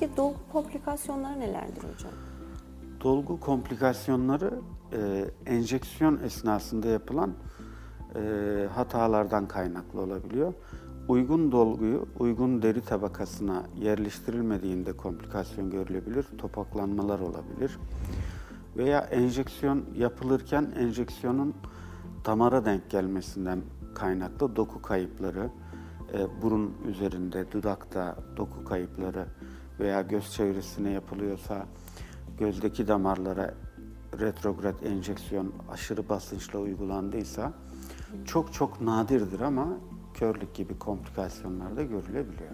Peki dolgu komplikasyonları nelerdir hocam? Dolgu komplikasyonları e, enjeksiyon esnasında yapılan e, hatalardan kaynaklı olabiliyor. Uygun dolguyu uygun deri tabakasına yerleştirilmediğinde komplikasyon görülebilir, topaklanmalar olabilir. Veya enjeksiyon yapılırken enjeksiyonun damara denk gelmesinden kaynaklı doku kayıpları, e, burun üzerinde, dudakta doku kayıpları veya göz çevresine yapılıyorsa gözdeki damarlara retrograd enjeksiyon aşırı basınçla uygulandıysa çok çok nadirdir ama körlük gibi komplikasyonlar da görülebiliyor.